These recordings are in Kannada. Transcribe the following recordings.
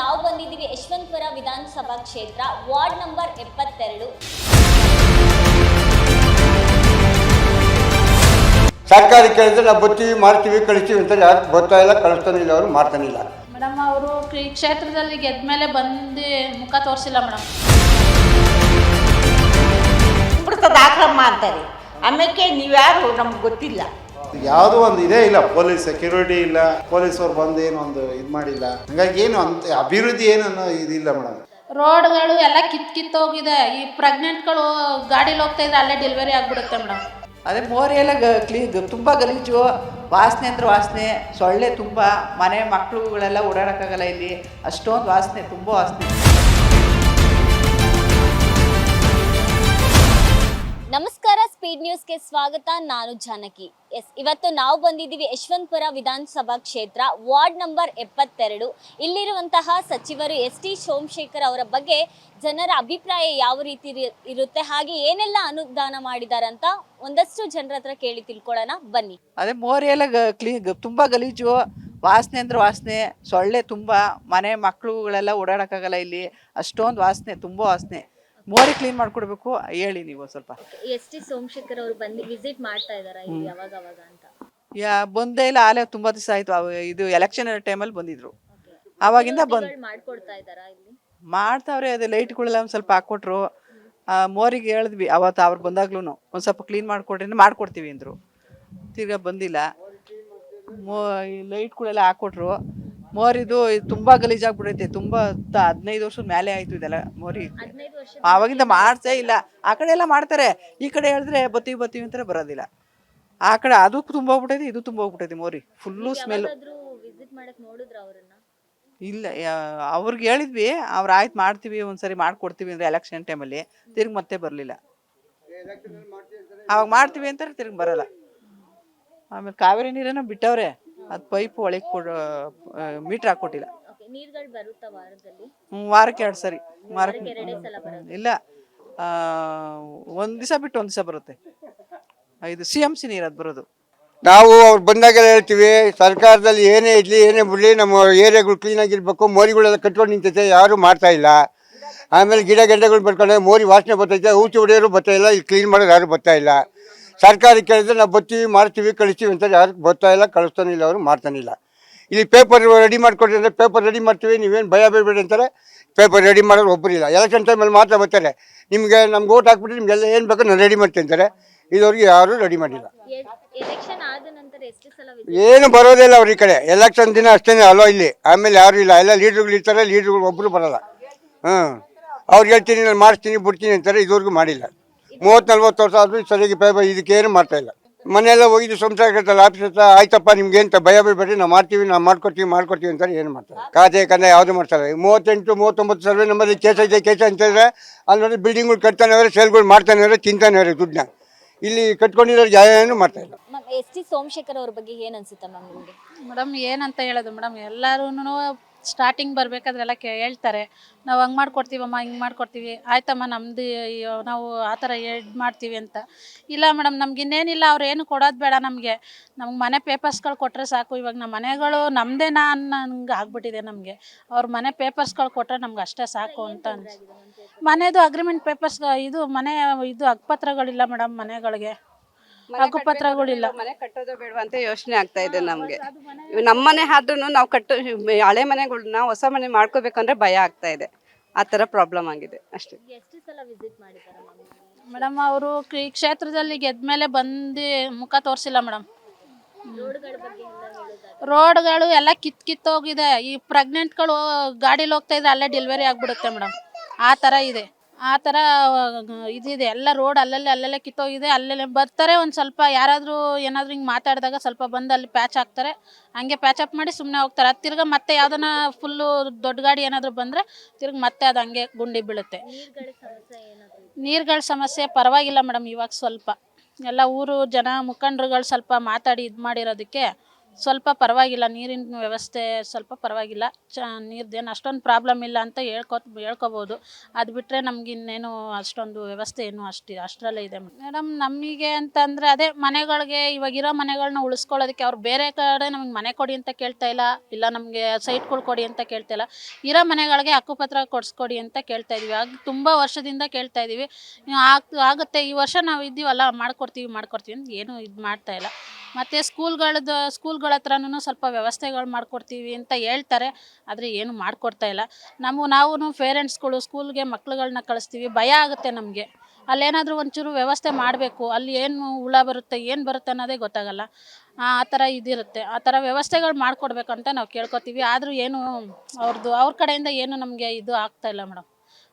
ನಾವು ಬಂದಿದ್ದೀವಿ ಯಶವಂತಪುರ ವಿಧಾನಸಭಾ ಕ್ಷೇತ್ರ ವಾರ್ಡ್ ನಂಬರ್ ಎಪ್ಪತ್ತೆರಡು. ಸರ್ಕಾರಿ ಕೇಳಿದ್ರೆ ನಾವು ಬರ್ತೀವಿ ಮಾಡ್ತೀವಿ ಕಳಿಸ್ತೀವಿ ಅಂತ ಯಾರು ಬರ್ತಾ ಇಲ್ಲ ಕಳಿಸ್ತಾನೆ ಇಲ್ಲ ಅವರು ಮಾಡ್ತಾನೆ ಇಲ್ಲ. ಮೇಡಮ್ ಅವರು ಈ ಕ್ಷೇತ್ರದಲ್ಲಿ ಗೆದ್ದ ಮೇಲೆ ಬಂದು ಮುಖ ತೋರಿಸಿಲ್ಲ ಮೇಡಮ್. ಬಿಡ್ತದ ಆಕ್ರಮ ಅಂತಾರೆ. ಆಮೇಲೆ ನೀವ್ಯಾರು ನಮ್ಗೆ ಗೊತ್ತಿಲ್ಲ. ಯಾವುದೋ ಒಂದು ಇದೇ ಇಲ್ಲ ಪೊಲೀಸ್ ಸೆಕ್ಯೂರಿಟಿ ಇಲ್ಲ ಪೊಲೀಸ್ ಅವ್ರು ಬಂದು ಏನು ಒಂದು ಇದು ಮಾಡಿಲ್ಲ. ಹಂಗಾಗಿ ಏನು ಅಂತ ಅಭಿವೃದ್ಧಿ ಏನು ಅನ್ನೋ ಇದಿಲ್ಲ ಮೇಡಮ್. ರೋಡ್ಗಳು ಎಲ್ಲ ಕಿತ್ ಕಿತ್ತೋಗಿದೆ ಈ ಪ್ರೆಗ್ನೆಂಟ್ಗಳು ಗಾಡಿಲಿ ಹೋಗ್ತಾ ಇದ್ರೆ ಅಲ್ಲೇ ಡೆಲಿವರಿ ಆಗ್ಬಿಡುತ್ತೆ ಮೇಡಮ್. ಅದೇ ಮೋರಿ ಎಲ್ಲ ಗ ಕ್ಲೀ ತುಂಬ ಗಲೀಜು ವಾಸನೆ ಅಂದ್ರೆ ವಾಸನೆ ಸೊಳ್ಳೆ ತುಂಬ ಮನೆ ಮಕ್ಕಳುಗಳೆಲ್ಲ ಓಡಾಡೋಕ್ಕಾಗಲ್ಲ ಇಲ್ಲಿ ಅಷ್ಟೊಂದು ವಾಸನೆ ತುಂಬ ವಾಸನೆ. ನಮಸ್ಕಾರ ಸ್ಪೀಡ್ ನ್ಯೂಸ್ಗೆ ಸ್ವಾಗತ. ನಾನು ಜಾನಕಿ. ಎಸ್ ಇವತ್ತು ನಾವು ಬಂದಿದ್ದೀವಿ ಯಶವಂತಪುರ ವಿಧಾನಸಭಾ ಕ್ಷೇತ್ರ, ವಾರ್ಡ್ ನಂಬರ್ ಎಪ್ಪತ್ತೆರಡು. ಇಲ್ಲಿರುವಂತಹ ಸಚಿವರು ಎಸ್ ಟಿ ಸೋಮಶೇಖರ್ ಅವರ ಬಗ್ಗೆ ಜನರ ಅಭಿಪ್ರಾಯ ಯಾವ ರೀತಿ ಇರು- ಇರುತ್ತೆ, ಹಾಗೆ ಏನೆಲ್ಲ ಅನುದಾನ ಮಾಡಿದ್ದಾರೆ ಅಂತ ಒಂದಷ್ಟು ಜನರ ಹತ್ರ ಕೇಳಿ ತಿಳ್ಕೊಳ್ಳೋಣ. ಬನ್ನಿ. ಅದೇ ಮೋರಿ ಎಲ್ಲ ಗ, ಕ್ಲೀ ತುಂಬ ಗಲೀಜು. ವಾಸನೆ ಅಂದ್ರೆ ವಾಸನೆ. ಸೊಳ್ಳೆ ತುಂಬ. ಮನೆ ಮಕ್ಕಳುಗಳೆಲ್ಲ ಓಡಾಡಕ್ಕಾಗಲ್ಲ ಇಲ್ಲಿ. ಅಷ್ಟೊಂದು ವಾಸನೆ, ತುಂಬ ವಾಸನೆ. ಮೋರಿ ಕ್ಲೀನ್ ಮಾಡ್ಕೊಡ್ಬೇಕು. ಹೇಳಿ ನೀವು ಸ್ವಲ್ಪ. ಎಸ್ ಟಿ ಸೋಮಶೇಖರ್ ಅವರು ಬಂದು ವಿಸಿಟ್ ಮಾಡ್ತಾ ಇದಾರ ಇಲ್ಲಿ ಯಾವಾಗ ಅವಾಗ ಅಂತ. ಯಾ ಬಂದೇ ಇಲ್ಲ. ಆಲೆ ತುಂಬಾ ದಿವಸ ಆಯ್ತು. ಅವ ಇದು ಎಲೆಕ್ಷನ್ ಟೈಮಲ್ಲಿ ಬಂದಿದ್ರು. ಅವಾಗಿಂದ ಬಂದು ಮಾಡ್ಕೊಡ್ತಾ ಇದಾರಾ ಇಲ್ಲಿ? ಮಾಡ್ತಾವ್ರೆ ಅದೇ ಲೈಟ್ಗಳೆಲ್ಲ ಒಂದು ಸ್ವಲ್ಪ ಹಾಕ್ಕೊಟ್ರು ಆ, ಮೋರಿಗೆ ಹೇಳಿದ್ವಿ. ಅವತ್ತು ಅವ್ರು ಬಂದಾಗ್ಲೂ ಒಂದ್ ಸ್ವಲ್ಪ ಕ್ಲೀನ್ ಮಾಡಿಕೊಡ್ರಿ ಅಂದ್ರೆ ಮಾಡ್ಕೊಡ್ತೀವಿ ಅಂದ್ರು. ತಿರ್ಗಾ ಬಂದಿಲ್ಲ. ಮೋ ಈ ಲೈಟ್ಗಳೆಲ್ಲ ಹಾಕ್ಕೊಟ್ರು ಮೋರಿದು ಇದು ತುಂಬಾ ಗಲೀಜಾಗ್ಬಿಡೈತೆ ತುಂಬ ಹದಿನೈದು ವರ್ಷದ ಮೇಲೆ ಆಯ್ತು ಇದೆಲ್ಲ ಮೋರಿ ಅವಾಗಿಂದ ಆವಾಗಿಂದ ಮಾಡ್ಸೇ ಇಲ್ಲ. ಆ ಕಡೆ ಎಲ್ಲ ಮಾಡ್ತಾರೆ. ಈ ಕಡೆ ಹೇಳಿದ್ರೆ ಬತ್ತೀವಿ ಬತ್ತೀವಿ ಅಂತಾರೆ ಬರೋದಿಲ್ಲ. ಆ ಕಡೆ ಅದು ತುಂಬ ಹೋಗ್ಬಿಟ್ಟೈತೆ ಇದು ತುಂಬ ಹೋಗ್ಬಿಟ್ಟೈತೆ ಮೋರಿ ಫುಲ್ಲು ಸ್ಮೆಲ್ ಇಲ್ಲ ಅವ್ರಿಗೆ ಹೇಳಿದ್ವಿ ಅವ್ರು ಆಯ್ತು ಮಾಡ್ತೀವಿ ಒಂದ್ಸರಿ ಮಾಡ್ಕೊಡ್ತೀವಿ ಅಂದ್ರೆ ಎಲೆಕ್ಷನ್ ಟೈಮಲ್ಲಿ ತಿರ್ಗಿ ಮತ್ತೆ ಬರಲಿಲ್ಲ. ಅವಾಗ ಮಾಡ್ತೀವಿ ಅಂತಾರೆ ತಿರ್ಗಿ ಬರಲ್ಲ. ಆಮೇಲೆ ಕಾವೇರಿ ನೀರೇನೋ ಬಿಟ್ಟವ್ರೆ. ಅದು ಪೈಪ್ ಒಳಗೆ ಕೊಡ ಮೀಟ್ರ್ ಹಾಕ್ಕೊಟ್ಟಿಲ್ಲ. ಓಕೆ ನೀರ್ಗಳು ಬರುತ್ತಾ ವಾರದಲ್ಲಿ? ಹ್ಮ್, ವಾರಕ್ಕೆ ಎರಡು ಸರಿ. ವಾರಕ್ಕೆ ಎರಡೇ ಸಲ ಬರೋದು ಇಲ್ಲ ಒಂದ್ ದಿವಸ ಬಿಟ್ಟು ಒಂದ್ ದಿವಸ ಬರುತ್ತೆ. ಇದು ಸಿ ಎಂ ಸಿ ನೀರು ಅದು ಬರೋದು. ನಾವು ಅವ್ರು ಬಂದಾಗೆಲ್ಲ ಹೇಳ್ತೀವಿ ಸರ್ಕಾರದಲ್ಲಿ ಏನೇ ಇರಲಿ ಏನೇ ಬಿಡಲಿ ನಮ್ಮ ಏರಿಯಾಗಳು ಕ್ಲೀನಾಗಿರ್ಬೇಕು ಮೋರಿಗಳೆಲ್ಲ ಕಟ್ಕೊಂಡು ನಿಂತೈತೆ ಯಾರು ಮಾಡ್ತಾ ಇಲ್ಲ. ಆಮೇಲೆ ಗಿಡ ಗೆಡ್ಡೆಗಳು ಬೆಳ್ಕೊಂಡ್ರೆ ಮೋರಿ ವಾಸನೆ ಬರ್ತೈತೆ ಔಚಿ ಹೊಡೆಯೋರು ಬರ್ತಾ ಇಲ್ಲ ಇಲ್ಲಿ ಕ್ಲೀನ್ ಮಾಡೋರು ಯಾರು ಬರ್ತಾ ಇಲ್ಲ. ಸರ್ಕಾರಿ ಕೇಳಿದ್ರೆ ನಾವು ಬರ್ತೀವಿ ಮಾಡ್ತೀವಿ ಕಳಿಸ್ತೀವಿ ಅಂತ ಯಾರು ಬರ್ತಾ ಇಲ್ಲ ಕಳಿಸ್ತಾನೆ ಇಲ್ಲ ಅವರು ಮಾಡ್ತಾನೆ ಇಲ್ಲ. ಇಲ್ಲಿ ಪೇಪರ್ ರೆಡಿ ಮಾಡಿಕೊಡ್ರಿ ಅಂದರೆ ಪೇಪರ್ ರೆಡಿ ಮಾಡ್ತೀವಿ ನೀವೇನು ಭಯ ಬೇಡಬೇಡಿ ಅಂತಾರೆ. ಪೇಪರ್ ರೆಡಿ ಮಾಡೋರು ಒಬ್ಬರಿಲ್ಲ ಎಲೆಕ್ಷನ್ ಟೈಮಲ್ಲಿ ಮಾತ್ರ ಬರ್ತಾರೆ. ನಿಮಗೆ ನಮ್ಗೆ ಓಟ್ ಹಾಕ್ಬಿಟ್ಟು ನಿಮಗೆಲ್ಲ ಏನು ಬೇಕೋ ನಾನು ರೆಡಿ ಮಾಡ್ತೀನಿ ಅಂತಾರೆ. ಇದುವರೆಗೆ ಯಾರೂ ರೆಡಿ ಮಾಡಿಲ್ಲ. ಏನು ಬರೋದಿಲ್ಲ ಅವ್ರ ಈ ಕಡೆ. ಎಲೆಕ್ಷನ್ ದಿನ ಅಷ್ಟೇ ಅಲೋ ಇಲ್ಲಿ. ಆಮೇಲೆ ಯಾರು ಇಲ್ಲ. ಎಲ್ಲ ಲೀಡ್ರುಗಳು ಇರ್ತಾರೆ ಲೀಡ್ರುಗಳು ಒಬ್ಬರು ಬರಲ್ಲ. ಹ್ಞೂ ಅವ್ರು ಹೇಳ್ತೀನಿ ನಾನು ಮಾಡಿಸ್ತೀನಿ ಬಿಡ್ತೀನಿ ಅಂತಾರೆ ಇದುವರೆಗೂ ಮಾಡಿಲ್ಲ. ಮೂವತ್ತು ನಲ್ವತ್ತು ವರ್ಷ ಆದರೂ ಸರಿಯಾಗಿ ಪೇಪರ್ ಇದಕ್ಕೇನು ಮಾಡ್ತಾ ಇಲ್ಲ. ಮನೆಯೆಲ್ಲ ಹೋಗಿದ್ದು ಸಂಸಾರ ಕಟ್ಟಲ್ಲ ಆಫೀಸ್ ಹತ್ರ ಆಯ್ತಪ್ಪ ನಿಮ್ಗೆ ಅಂತ ಭಯ ಬಿಡ್ಬೇಡಿ ನಾವು ಮಾಡ್ತೀವಿ ನಾವು ಮಾಡ್ಕೊಡ್ತೀವಿ ಮಾಡ್ಕೊಡ್ತೀವಿ ಅಂತ ಏನು ಮಾಡ್ತಾರೆ. ಖಾತೆ ಕಂದ ಯಾವುದು ಮಾಡ್ತಾರೆ ಮೂವತ್ತೆಂಟು ಮೂವತ್ತೊಂಬತ್ತು ಸರ್ವೆ ನಂಬಲ್ಲಿ ಕೇಸ ಇದೆ ಕೇಸ ಅಂತಂದರೆ ಅಲ್ಲಿ ನೋಡಿ ಬಿಲ್ಡಿಂಗ್ಗಳು ಕಟ್ತಾನೆ ಅವರೇ ಸೇಲ್ಗಳು ಮಾಡ್ತಾನೆ ಅವರೇ ತಿಂತಾನೆ ಅವರೇ ದುಡ್ಡನ್ನ. ಇಲ್ಲಿ ಕಟ್ಕೊಂಡಿರೋರು ಏನು ಮಾಡ್ತಾ ಇಲ್ಲ. ಎಸ್ ಟಿ ಸೋಮಶೇಖರ್ ಅವ್ರ ಬಗ್ಗೆ ಏನ್ ಅನ್ಸುತ್ತೆ ಮ್ಯಾಮ್ ನಿಮ್ಗೆ? ಮೇಡಮ್ ಏನಂತ ಹೇಳೋದು ಮೇಡಮ್ ಎಲ್ಲರೂ ಸ್ಟಾರ್ಟಿಂಗ್ ಬರಬೇಕಾದ್ರೆಲ್ಲ ಕೇ ಹೇಳ್ತಾರೆ. ನಾವು ಹಂಗೆ ಮಾಡಿಕೊಡ್ತೀವಮ್ಮ, ಹಿಂಗೆ ಮಾಡಿಕೊಡ್ತೀವಿ. ಆಯ್ತಮ್ಮ ನಮ್ಮದು ನಾವು ಆ ಥರ ಎಡ್ ಮಾಡ್ತೀವಿ ಅಂತ. ಇಲ್ಲ ಮೇಡಮ್, ನಮ್ಗೆ ಇನ್ನೇನಿಲ್ಲ. ಅವ್ರು ಏನು ಕೊಡೋದು ಬೇಡ ನಮಗೆ. ನಮ್ಗೆ ಮನೆ ಪೇಪರ್ಸ್ಗಳು ಕೊಟ್ಟರೆ ಸಾಕು. ಇವಾಗ ನಮ್ಮ ಮನೆಗಳು ನಮ್ಮದೇನಾ ಅನ್ನಂಗೆ ಆಗ್ಬಿಟ್ಟಿದೆ ನಮಗೆ. ಅವ್ರ ಮನೆ ಪೇಪರ್ಸ್ಗಳು ಕೊಟ್ಟರೆ ನಮ್ಗೆ ಅಷ್ಟೇ ಸಾಕು ಅಂತ ಅನ್ಸ್ ಮನೆದು ಅಗ್ರಿಮೆಂಟ್ ಪೇಪರ್ಸ್ ಇದು ಮನೆ ಇದು ಅಗ್ಪತ್ರಗಳಿಲ್ಲ ಮೇಡಮ್ ಮನೆಗಳಿಗೆ. ಹಕ್ಕುಪತ್ರಗಳಿಲ್ಲ ಮನೆ ಕಟ್ಟೋದು ಬೇಡ ಅಂತ ಯೋಚನೆ ಆಗ್ತಾ ಇದೆ ನಮ್ಗೆ. ನಮ್ಮನೆ ನಮ್ಮ ಮನೆ ಆದ್ರೂ ನಾವು ಕಟ್ಟೋ ಹಳೆ ಮನೆಗಳನ್ನ ಹೊಸ ಮನೆ ಮಾಡ್ಕೋಬೇಕಂದ್ರೆ ಭಯ ಆಗ್ತಾ ಇದೆ. ಆ ತರ ಪ್ರಾಬ್ಲಮ್ ಆಗಿದೆ. ಅಷ್ಟೇ. ಮೇಡಮ್ ಅವರು ಈ ಕ್ಷೇತ್ರದಲ್ಲಿ ಗೆದ್ದ ಮೇಲೆ ಬಂದು ಮುಖ ತೋರಿಸಿಲ್ಲ ಮೇಡಮ್. ರೋಡ್ಗಳ ಬಗ್ಗೆ ಎಲ್ಲ ರೋಡ್ಗಳು ಎಲ್ಲ ಕಿತ್ ಕಿತ್ತೋಗಿದೆ. ಈ ಪ್ರೆಗ್ನೆಂಟ್ಗಳು ಗಾಡಿಲಿ ಹೋಗ್ತಾ ಇದ್ರೆ ಅಲ್ಲೇ ಡೆಲಿವರಿ ಆಗ್ಬಿಡುತ್ತೆ ಮೇಡಮ್. ಆ ಥರ ಇದೆ. ಆ ಥರ ಇದಿದೆ. ಎಲ್ಲ ರೋಡ್ ಅಲ್ಲಲ್ಲೇ ಅಲ್ಲಲ್ಲೇ ಕಿತ್ತೋಗಿದೆ. ಅಲ್ಲಲ್ಲೇ ಬರ್ತಾರೆ ಒಂದು ಸ್ವಲ್ಪ ಯಾರಾದರೂ ಏನಾದರೂ ಹಿಂಗೆ ಮಾತಾಡಿದಾಗ ಸ್ವಲ್ಪ ಬಂದು ಅಲ್ಲಿ ಪ್ಯಾಚ್ ಹಾಕ್ತಾರೆ. ಹಂಗೆ ಪ್ಯಾಚ್ ಅಪ್ ಮಾಡಿ ಸುಮ್ಮನೆ ಹೋಗ್ತಾರೆ. ಅದು ತಿರ್ಗಿ ಮತ್ತೆ ಯಾವ್ದನ್ನ ಫುಲ್ಲು ದೊಡ್ಡ ಗಾಡಿ ಏನಾದರೂ ಬಂದರೆ ತಿರ್ಗಿ ಮತ್ತೆ ಅದು ಹಂಗೆ ಗುಂಡಿ ಬೀಳುತ್ತೆ. ನೀರುಗಳ ಸಮಸ್ಯೆ ಪರವಾಗಿಲ್ಲ ಮೇಡಮ್ ಇವಾಗ ಸ್ವಲ್ಪ. ಎಲ್ಲ ಊರು ಜನ ಮುಖಂಡರುಗಳು ಸ್ವಲ್ಪ ಮಾತಾಡಿ ಇದು ಮಾಡಿರೋದಕ್ಕೆ ಸ್ವಲ್ಪ ಪರವಾಗಿಲ್ಲ, ನೀರಿನ ವ್ಯವಸ್ಥೆ ಸ್ವಲ್ಪ ಪರವಾಗಿಲ್ಲ. ಚ, ನೀರ್ದೇನು ಅಷ್ಟೊಂದು ಪ್ರಾಬ್ಲಮ್ ಇಲ್ಲ ಅಂತ ಹೇಳ್ಕೊ ಹೇಳ್ಕೊಬೋದು. ಅದು ಬಿಟ್ಟರೆ ನಮ್ಗೆ ಇನ್ನೇನು ಅಷ್ಟೊಂದು ವ್ಯವಸ್ಥೆ ಏನು ಅಷ್ಟು, ಅಷ್ಟರಲ್ಲೇ ಇದೆ. ಮೇಡಮ್, ನಮಗೆ ಅಂತಂದರೆ ಅದೇ ಮನೆಗಳಿಗೆ, ಇವಾಗಿರೋ ಮನೆಗಳನ್ನ ಉಳಿಸ್ಕೊಳ್ಳೋದಕ್ಕೆ ಅವ್ರು ಬೇರೆ ಕಡೆ ನಮಗೆ ಮನೆ ಕೊಡಿ ಅಂತ ಕೇಳ್ತಾ ಇಲ್ಲ ಇಲ್ಲ ನಮಗೆ ಸೈಟ್ಗಳು ಕೊಡಿ ಅಂತ ಕೇಳ್ತಾ ಇಲ್ಲ. ಇರೋ ಮನೆಗಳಿಗೆ ಹಕ್ಕುಪತ್ರ ಕೊಡಿಸ್ಕೊಡಿ ಅಂತ ಕೇಳ್ತಾ ಇದೀವಿ. ಆಗ, ತುಂಬ ವರ್ಷದಿಂದ ಕೇಳ್ತಾ ಇದ್ದೀವಿ ಆಗ್, ಆಗುತ್ತೆ, ಈ ವರ್ಷ ನಾವು ಇದ್ದೀವಲ್ಲ, ಮಾಡ್ಕೊಡ್ತೀವಿ ಮಾಡ್ಕೊಡ್ತೀವಿ ಏನು ಇದು ಮಾಡ್ತಾ ಇಲ್ಲ. ಮತ್ತು ಸ್ಕೂಲ್ಗಳದ್ದು ಸ್ಕೂಲ್ಗಳ ಹತ್ರನೂ ಸ್ವಲ್ಪ ವ್ಯವಸ್ಥೆಗಳು ಮಾಡಿಕೊಡ್ತೀವಿ ಅಂತ ಹೇಳ್ತಾರೆ. ಆದರೆ ಏನು ಮಾಡಿಕೊಡ್ತಾ ಇಲ್ಲ. ನಮ್ಮ ನಾವು ಪೇರೆಂಟ್ಸ್ಗಳು ಸ್ಕೂಲ್ಗೆ ಮಕ್ಳುಗಳ್ನ ಕಳಿಸ್ತೀವಿ. ಭಯ ಆಗುತ್ತೆ ನಮಗೆ. ಅಲ್ಲೇನಾದರೂ ಒಂಚೂರು ವ್ಯವಸ್ಥೆ ಮಾಡಬೇಕು. ಅಲ್ಲಿ ಏನು ಹುಳ ಬರುತ್ತೆ ಏನು ಬರುತ್ತೆ ಅನ್ನೋದೇ ಗೊತ್ತಾಗಲ್ಲ. ಆ ಥರ ಇದಿರುತ್ತೆ. ಆ ಥರ ವ್ಯವಸ್ಥೆಗಳು ಮಾಡಿಕೊಡ್ಬೇಕಂತ ನಾವು ಕೇಳ್ಕೊತೀವಿ. ಆದರೂ ಏನು ಅವ್ರದ್ದು ಅವ್ರ ಕಡೆಯಿಂದ ಏನು ನಮಗೆ ಇದು ಆಗ್ತಾ ಇಲ್ಲ ಮೇಡಮ್.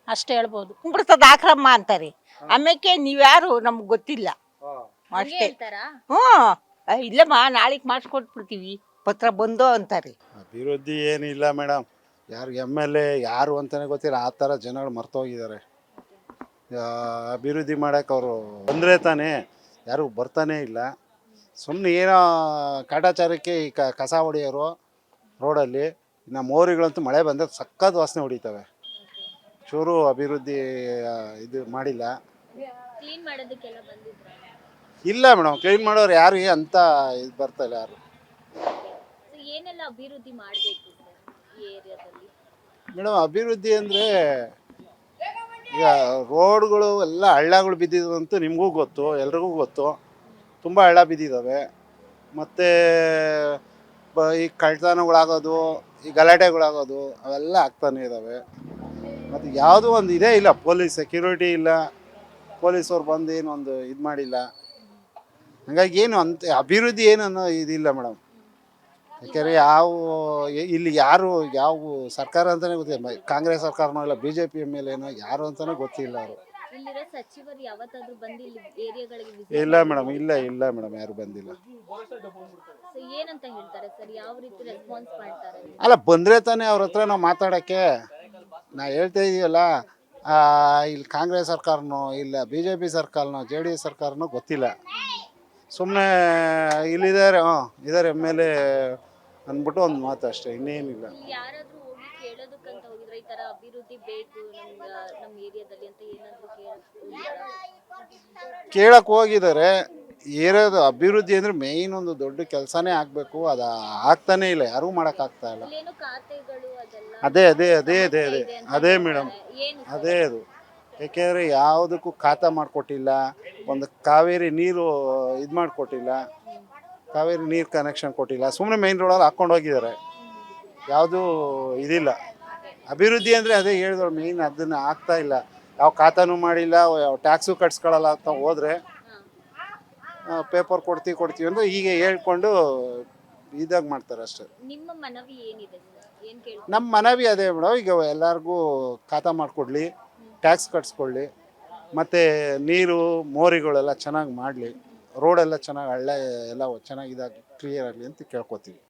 ಅಷ್ಟೇ ಹೇಳ್ಬೋದು. ಬಿಡ್ತದ ಆಕ್ರಮ ಅಂತಾರೆ. ಆಮೇಲೆ ನೀವ್ಯಾರು ನಮ್ಗೆ ಗೊತ್ತಿಲ್ಲ. ಅಷ್ಟೇ. ಹೇಳ್ತಾರಾ? ಹ್ಞೂ ಆ, ಇಲ್ಲಮ್ಮ ನಾಳೆಗೆ ಮಾಡಿಸ್ಕೊಟ್ಬಿಡ್ತೀವಿ. ಪತ್ರ ಬಂದು ಅಂತಾರೆ. ಅಭಿವೃದ್ಧಿ ಏನಿಲ್ಲ ಮೇಡಮ್. ಯಾರು ಎಂ ಎಲ್ ಎ ಯಾರು ಅಂತಲೇ ಗೊತ್ತಿಲ್ಲ. ಆ ಥರ ಜನಗಳು ಮರ್ತೋಗಿದ್ದಾರೆ. ಆ, ಅಭಿವೃದ್ಧಿ ಮಾಡೋಕೆ ಅವರು ಬಂದರೆ ತಾನೇ ಯಾರು ಬರ್ತಾನೆ ಇಲ್ಲ. ಸುಮ್ಮನೆ ಏನೋ ಕಾಟಾಚಾರಕ್ಕೆ ಈ ಕ ಕಸ ಹೊಡೆಯೋರು ರೋಡಲ್ಲಿ ಇನ್ನು ಮೋರಿಗಳಂತೂ ಮಳೆ ಬಂದರೆ ಸಖತ್ ವಾಸನೆ ಹೊಡಿತವೆ. ಚೂರು ಅಭಿವೃದ್ಧಿ ಆ, ಇದು ಮಾಡಿಲ್ಲ. ಕ್ಲೀನ್ ಮಾಡೋದಕ್ಕೆಲ್ಲ ಬಂದಿದ್ರ? ಇಲ್ಲ ಮೇಡಮ್ ಕ್ಲೀನ್ ಮಾಡೋರು ಯಾರು ಅಂತ ಇದು ಬರ್ತಾ ಇಲ್ಲ ಯಾರು. ಏನೆಲ್ಲ ಅಭಿವೃದ್ಧಿ ಮಾಡಬೇಕು ಈ ಏರಿಯಾದಲ್ಲಿ? ಮೇಡಮ್ ಅಭಿವೃದ್ಧಿ ಅಂದರೆ ಈಗ ರೋಡ್ಗಳು ಎಲ್ಲ ಹಳ್ಳಗಳು ಬಿದ್ದಿದಂತೂ ನಿಮಗೂ ಗೊತ್ತು ಎಲ್ರಿಗೂ ಗೊತ್ತು. ತುಂಬ ಹಳ್ಳ ಬಿದ್ದಿದ್ದಾವೆ. ಮತ್ತು ಬ ಈ ಕಳ್ತನಗಳಾಗೋದು ಈ ಗಲಾಟೆಗಳಾಗೋದು ಅವೆಲ್ಲ ಆಗ್ತಾನೆ ಇದ್ದಾವೆ. ಮತ್ತು ಯಾವುದೂ ಒಂದು ಇದೇ ಇಲ್ಲ ಪೊಲೀಸ್ ಸೆಕ್ಯೂರಿಟಿ ಇಲ್ಲ ಪೊಲೀಸವ್ರು ಬಂದು ಏನೊಂದು ಇದು ಮಾಡಿಲ್ಲ. ಹಾಗಾಗಿ ಏನು ಅಂತ ಅಭಿವೃದ್ಧಿ ಏನು ಅನ್ನೋ ಇದಿಲ್ಲ ಮೇಡಮ್. ಯಾಕೆಂದರೆ ಯಾವ ಇಲ್ಲಿ ಯಾರು ಯಾವ ಸರ್ಕಾರ ಅಂತಲೇ ಗೊತ್ತಿಲ್ಲ. ಕಾಂಗ್ರೆಸ್ ಸರ್ಕಾರನೋ ಇಲ್ಲ B J P M L ಏನೋ ಯಾರು ಅಂತಲೇ ಗೊತ್ತಿಲ್ಲ ಅವರು. ಇಲ್ಲಿರೋ ಸಚಿವರು ಯಾವತ್ತಾದ್ರೂ ಬಂದು ಇಲ್ಲಿ ಏರಿಯಾಗಳಿಗೆ ಇಲ್ಲ ಮೇಡಮ್ ಇಲ್ಲ ಇಲ್ಲ ಮೇಡಮ್ ಯಾರು ಬಂದಿಲ್ಲ. ಸೊ ಏನಂತ ಹೇಳ್ತಾರೆ ಸರ್? ಯಾವ ರೀತಿ ರೆಸ್ಪಾನ್ಸ್ ಮಾಡ್ತಾರೆ? ಅಲ್ಲ ಬಂದರೆ ತಾನೇ ಅವ್ರ ಹತ್ರ ನಾವು ಮಾತಾಡೋಕ್ಕೆ. ನಾ ಹೇಳ್ತಾ ಇದೀವಲ್ಲ ಆ, ಇಲ್ಲಿ ಕಾಂಗ್ರೆಸ್ ಸರ್ಕಾರನೋ ಇಲ್ಲ ಬಿ ಜೆ ಪಿ ಸರ್ಕಾರನೋ ಜೆ ಡಿ ಎಸ್ ಸರ್ಕಾರನೋ ಗೊತ್ತಿಲ್ಲ. ಸುಮ್ಮನೆ ಇಲ್ಲಿದ್ದಾರೆ ಹಾಂ ಇದ್ದಾರೆ ಎಂ ಎಲ್ ಎ ಅಂದ್ಬಿಟ್ಟು ಒಂದು ಮಾತು ಅಷ್ಟೇ ಇನ್ನೇನಿಲ್ಲ. ಕೇಳಕ್ ಯಾರಾದ್ರೂ ಹೋಗಿ ಕೇಳೋದಕ್ಕಂತ ಹೋಗಿದ್ರೆ ಈ ತರ ಅಭಿವೃದ್ಧಿ ಬೇಕು ನಮ್ಗ ನಮ್ಮ ಏರಿಯಾದಲ್ಲಿ ಅಂತ ಏನಾದ್ರು ಕೇಳ ಕೇಳಕ್ಕೆ ಹೋಗಿದ್ದಾರೆ. ಏರಿಯಾದ ಅಭಿವೃದ್ಧಿ ಅಂದ್ರೆ ಮೇಯ್ನ್ ಒಂದು ದೊಡ್ಡ ಕೆಲಸನೇ ಆಗಬೇಕು ಅದು ಆಗ್ತಾನೇ ಇಲ್ಲ ಯಾರೂ ಮಾಡೋಕ್ಕಾಗ್ತಾ ಇಲ್ಲ. ಇಲ್ಲೇನು ಖಾತೆಗಳು ಅದೆಲ್ಲ ಅದೇ ಅದೇ ಅದೇ ಅದೇ ಅದೇ ಅದೇ. ಮೇಡಮ್ ಏನು ಅದೇ ಅದು. ಏಕೆಂದರೆ ಯಾವುದಕ್ಕೂ ಖಾತಾ ಮಾಡಿಕೊಟ್ಟಿಲ್ಲ ಒಂದು ಕಾವೇರಿ ನೀರು ಇದು ಮಾಡಿಕೊಟ್ಟಿಲ್ಲ. ಕಾವೇರಿ ನೀರು ಕನೆಕ್ಷನ್ ಕೊಟ್ಟಿಲ್ಲ. ಸುಮ್ಮನೆ ಮೈನ್ ರೋಡಲ್ಲಿ ಹಾಕ್ಕೊಂಡು ಹೋಗಿದ್ದಾರೆ. ಯಾವುದೂ ಇದಿಲ್ಲ. ಅಭಿವೃದ್ಧಿ ಅಂದರೆ ಅದೇ ಹೇಳಿದ್ರು ಮೇಯ್ನ್ ಅದನ್ನು ಆಗ್ತಾ ಇಲ್ಲ. ಯಾವ ಖಾತಾನೂ ಮಾಡಿಲ್ಲ ಯಾವ ಟ್ಯಾಕ್ಸು ಕಟ್ಸ್ಕೊಳ್ಳಲ್ಲ ಅಂತ ಹೋದರೆ ಪೇಪರ್ ಕೊಡ್ತೀವಿ ಕೊಡ್ತೀವಿ ಅಂದರೆ ಹೀಗೆ ಹೇಳ್ಕೊಂಡು ಇದಾಗಿ ಮಾಡ್ತಾರೆ ಅಷ್ಟೇ. ನಿಮ್ಮ ಮನವಿ ಏನಿದೆ ನಮ್ಮ ಮನವಿ ಅದೇ ಮೇಡಮ್ ಈಗ ಎಲ್ಲರಿಗೂ ಖಾತಾ ಮಾಡಿಕೊಡ್ಲಿ ಟ್ಯಾಕ್ಸ್ ಕಟ್ಸ್ಕೊಳ್ಳಿ ಮತ್ತು ನೀರು, ಮೋರಿಗಳೆಲ್ಲ ಚೆನ್ನಾಗಿ ಮಾಡಲಿ. ರೋಡೆಲ್ಲ ಚೆನ್ನಾಗಿ ಹಳ್ಳ ಎಲ್ಲ ಚೆನ್ನಾಗಿ ಇದಾಗಿ ಕ್ಲಿಯರ್ ಆಗಲಿ ಅಂತ ಕೇಳ್ಕೊತೀವಿ.